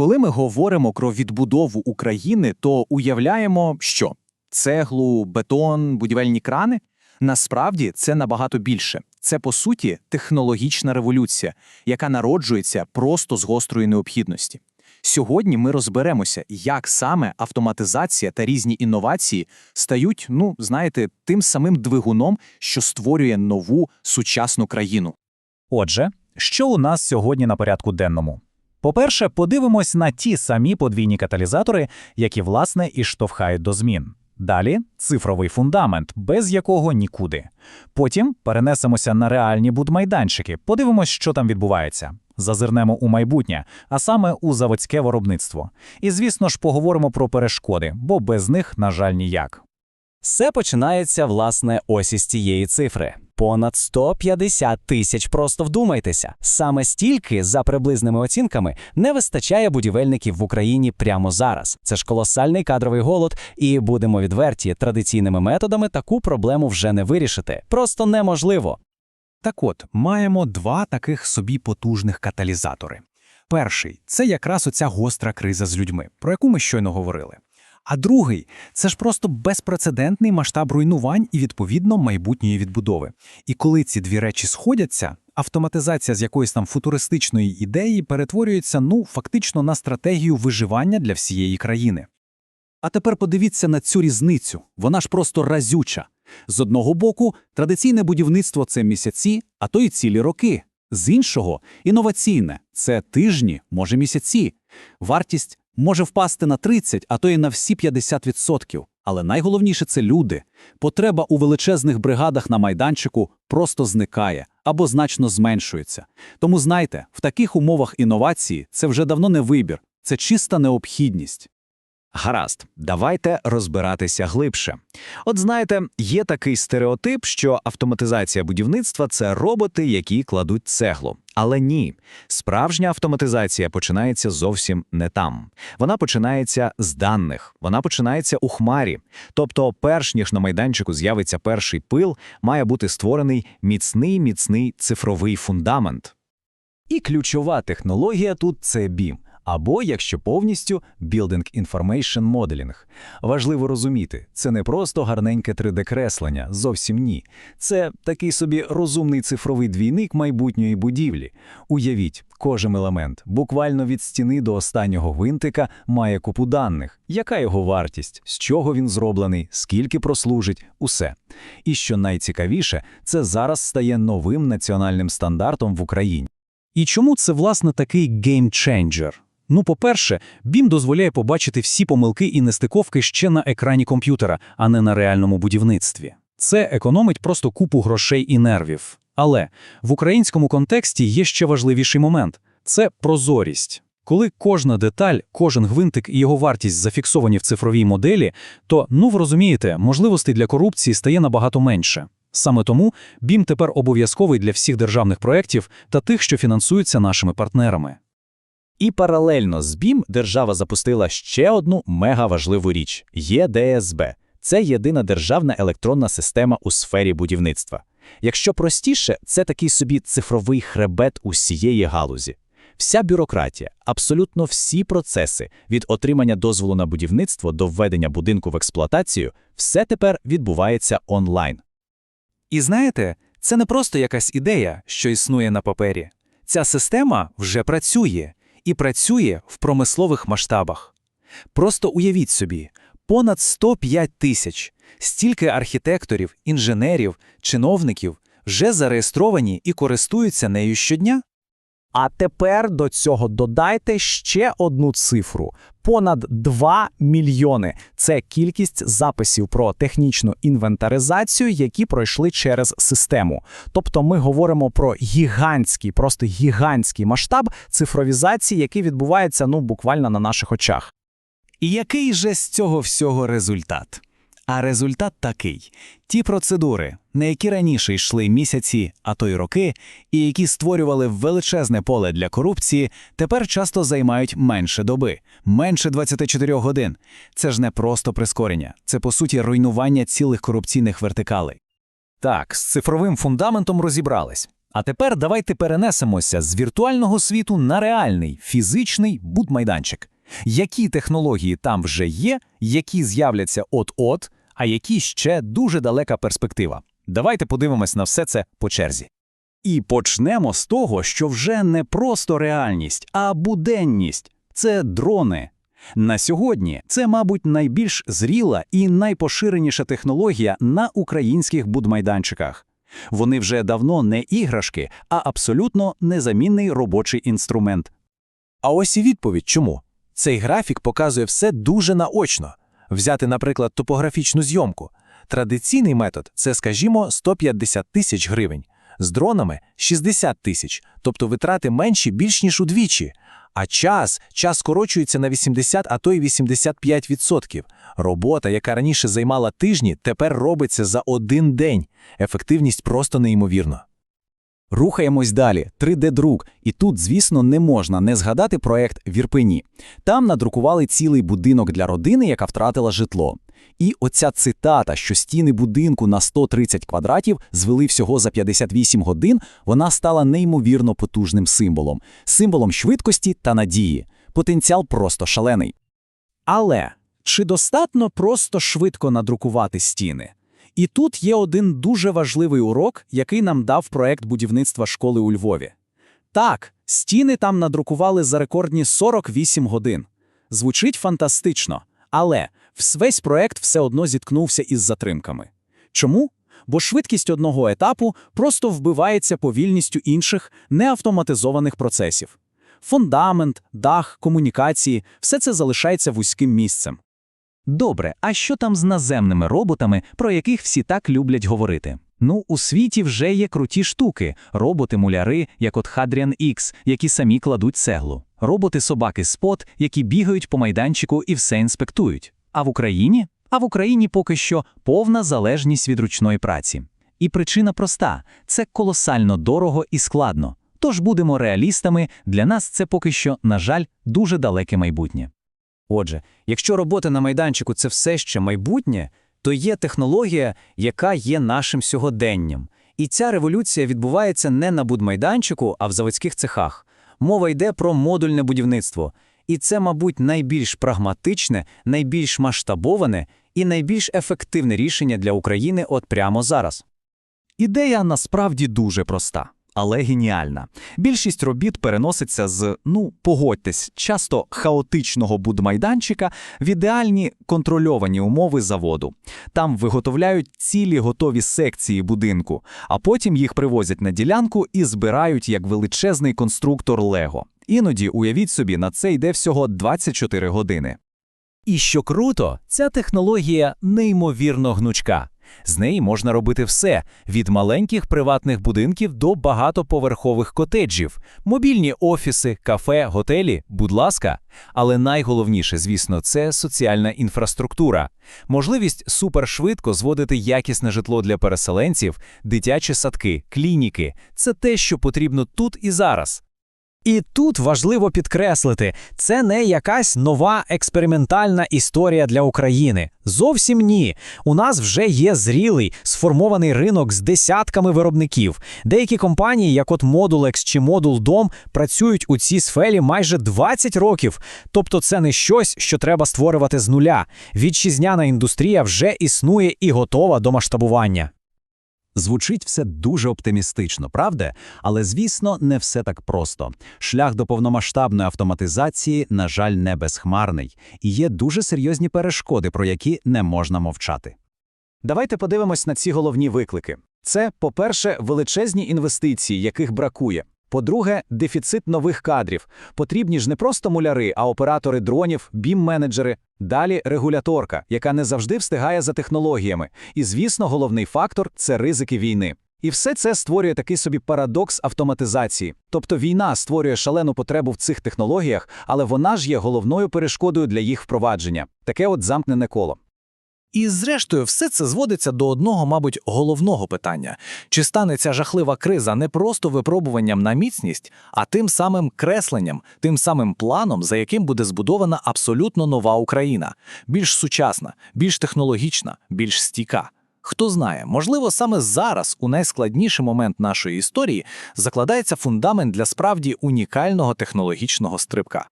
Коли ми говоримо про відбудову України, то уявляємо, що цеглу, бетон, будівельні крани. Насправді це набагато більше. Це по суті технологічна революція, яка народжується просто з гострої необхідності. Сьогодні ми розберемося, як саме автоматизація та різні інновації стають, ну знаєте, тим самим двигуном, що створює нову сучасну країну. Отже, що у нас сьогодні на порядку денному? По-перше, подивимось на ті самі подвійні каталізатори, які, власне, і штовхають до змін. Далі цифровий фундамент, без якого нікуди. Потім перенесемося на реальні будмайданчики, подивимось, що там відбувається. Зазирнемо у майбутнє, а саме у заводське виробництво. І, звісно ж, поговоримо про перешкоди, бо без них, на жаль, ніяк. Все починається, власне, ось із цієї цифри. Понад 150 тисяч, просто вдумайтеся. Саме стільки, за приблизними оцінками, не вистачає будівельників в Україні прямо зараз. Це ж колосальний кадровий голод, і будемо відверті, традиційними методами таку проблему вже не вирішити. Просто неможливо. Так от, маємо два таких собі потужних каталізатори. Перший це якраз оця гостра криза з людьми, про яку ми щойно говорили. А другий це ж просто безпрецедентний масштаб руйнувань і, відповідно, майбутньої відбудови. І коли ці дві речі сходяться, автоматизація з якоїсь там футуристичної ідеї перетворюється ну фактично на стратегію виживання для всієї країни. А тепер подивіться на цю різницю. Вона ж просто разюча. З одного боку, традиційне будівництво це місяці, а то й цілі роки. З іншого інноваційне це тижні, може місяці. Вартість може впасти на 30, а то й на всі 50%. Але найголовніше це люди. Потреба у величезних бригадах на майданчику просто зникає або значно зменшується. Тому знайте, в таких умовах інновації це вже давно не вибір, це чиста необхідність. Гаразд, давайте розбиратися глибше. От знаєте, є такий стереотип, що автоматизація будівництва це роботи, які кладуть цеглу. Але ні, справжня автоматизація починається зовсім не там. Вона починається з даних, вона починається у хмарі. Тобто, перш ніж на майданчику з'явиться перший пил, має бути створений міцний міцний цифровий фундамент. І ключова технологія тут це BIM, або, якщо повністю, Building Information Modeling. Важливо розуміти, це не просто гарненьке 3D-креслення, зовсім ні. Це такий собі розумний цифровий двійник майбутньої будівлі. Уявіть, кожен елемент, буквально від стіни до останнього гвинтика, має купу даних. Яка його вартість, з чого він зроблений, скільки прослужить, усе. І що найцікавіше, це зараз стає новим національним стандартом в Україні. І чому це, власне, такий геймченджер? Ну, по-перше, BIM дозволяє побачити всі помилки і нестиковки ще на екрані комп'ютера, а не на реальному будівництві. Це економить просто купу грошей і нервів. Але в українському контексті є ще важливіший момент це прозорість. Коли кожна деталь, кожен гвинтик і його вартість зафіксовані в цифровій моделі, то, ну ви розумієте, можливостей для корупції стає набагато менше. Саме тому BIM тепер обов'язковий для всіх державних проєктів та тих, що фінансуються нашими партнерами. І паралельно з BIM держава запустила ще одну мегаважливу річ ЄДСБ. Це єдина державна електронна система у сфері будівництва. Якщо простіше, це такий собі цифровий хребет усієї галузі. Вся бюрократія, абсолютно всі процеси від отримання дозволу на будівництво до введення будинку в експлуатацію, все тепер відбувається онлайн. І знаєте, це не просто якась ідея, що існує на папері. Ця система вже працює і працює в промислових масштабах. Просто уявіть собі, понад 105 тисяч, стільки архітекторів, інженерів, чиновників вже зареєстровані і користуються нею щодня. А тепер до цього додайте ще одну цифру: понад 2 мільйони. Це кількість записів про технічну інвентаризацію, які пройшли через систему. Тобто ми говоримо про гігантський, просто гігантський масштаб цифровізації, який відбувається ну буквально на наших очах. І який же з цього всього результат? А результат такий: ті процедури, на які раніше йшли місяці, а то й роки, і які створювали величезне поле для корупції, тепер часто займають менше доби, менше 24 годин. Це ж не просто прискорення, це по суті руйнування цілих корупційних вертикалей. Так, з цифровим фундаментом розібрались. А тепер давайте перенесемося з віртуального світу на реальний фізичний будмайданчик. Які технології там вже є, які з'являться от-от, а які ще дуже далека перспектива. Давайте подивимось на все це по черзі. І почнемо з того, що вже не просто реальність, а буденність це дрони. На сьогодні це, мабуть, найбільш зріла і найпоширеніша технологія на українських будмайданчиках. Вони вже давно не іграшки, а абсолютно незамінний робочий інструмент. А ось і відповідь чому. Цей графік показує все дуже наочно. Взяти, наприклад, топографічну зйомку. Традиційний метод це, скажімо, 150 тисяч гривень. З дронами 60 тисяч, тобто витрати менші більш ніж удвічі. А час, час скорочується на 80, а то й 85%. Робота, яка раніше займала тижні, тепер робиться за один день. Ефективність просто неймовірна. Рухаємось далі. 3D-друк. І тут, звісно, не можна не згадати проект в Ірпені. Там надрукували цілий будинок для родини, яка втратила житло. І оця цитата, що стіни будинку на 130 квадратів звели всього за 58 годин, вона стала неймовірно потужним символом, символом швидкості та надії. Потенціал просто шалений. Але чи достатньо просто швидко надрукувати стіни? І тут є один дуже важливий урок, який нам дав проект будівництва школи у Львові. Так, стіни там надрукували за рекордні 48 годин. Звучить фантастично, але весь проект все одно зіткнувся із затримками. Чому? Бо швидкість одного етапу просто вбивається повільністю інших неавтоматизованих процесів. Фундамент, дах, комунікації все це залишається вузьким місцем. Добре, а що там з наземними роботами, про яких всі так люблять говорити? Ну, у світі вже є круті штуки: роботи-муляри, як от Hadrian X, які самі кладуть цеглу, роботи-собаки Spot, які бігають по майданчику і все інспектують. А в Україні? А в Україні поки що повна залежність від ручної праці. І причина проста: це колосально дорого і складно. Тож будемо реалістами, для нас це поки що, на жаль, дуже далеке майбутнє. Отже, якщо робота на майданчику це все ще майбутнє, то є технологія, яка є нашим сьогоденням. І ця революція відбувається не на будмайданчику, а в заводських цехах. Мова йде про модульне будівництво. І це, мабуть, найбільш прагматичне, найбільш масштабоване і найбільш ефективне рішення для України от прямо зараз. Ідея насправді дуже проста, але геніальна. Більшість робіт переноситься з, ну, погодьтесь, часто хаотичного будмайданчика в ідеальні контрольовані умови заводу. Там виготовляють цілі готові секції будинку, а потім їх привозять на ділянку і збирають як величезний конструктор Лего. Іноді, уявіть собі, на це йде всього 24 години. І що круто, ця технологія неймовірно гнучка. З неї можна робити все від маленьких приватних будинків до багатоповерхових котеджів, мобільні офіси, кафе, готелі, будь ласка. Але найголовніше, звісно, це соціальна інфраструктура, можливість супершвидко зводити якісне житло для переселенців, дитячі садки, клініки це те, що потрібно тут і зараз. І тут важливо підкреслити, це не якась нова експериментальна історія для України. Зовсім ні. У нас вже є зрілий, сформований ринок з десятками виробників. Деякі компанії, як от Modulex чи Moduldom, працюють у цій сфері майже 20 років. Тобто це не щось, що треба створювати з нуля. Вітчизняна індустрія вже існує і готова до масштабування. Звучить все дуже оптимістично, правда? Але, звісно, не все так просто. Шлях до повномасштабної автоматизації, на жаль, не безхмарний, і є дуже серйозні перешкоди, про які не можна мовчати. Давайте подивимось на ці головні виклики. Це, по-перше, величезні інвестиції, яких бракує. По-друге, дефіцит нових кадрів. Потрібні ж не просто муляри, а оператори дронів, бім-менеджери. Далі регуляторка, яка не завжди встигає за технологіями. І, звісно, головний фактор це ризики війни. І все це створює такий собі парадокс автоматизації. Тобто війна створює шалену потребу в цих технологіях, але вона ж є головною перешкодою для їх впровадження. Таке от замкнене коло. І зрештою, все це зводиться до одного, мабуть, головного питання: чи стане ця жахлива криза не просто випробуванням на міцність, а тим самим кресленням, тим самим планом, за яким буде збудована абсолютно нова Україна, більш сучасна, більш технологічна, більш стійка. Хто знає, можливо, саме зараз, у найскладніший момент нашої історії, закладається фундамент для справді унікального технологічного стрибка.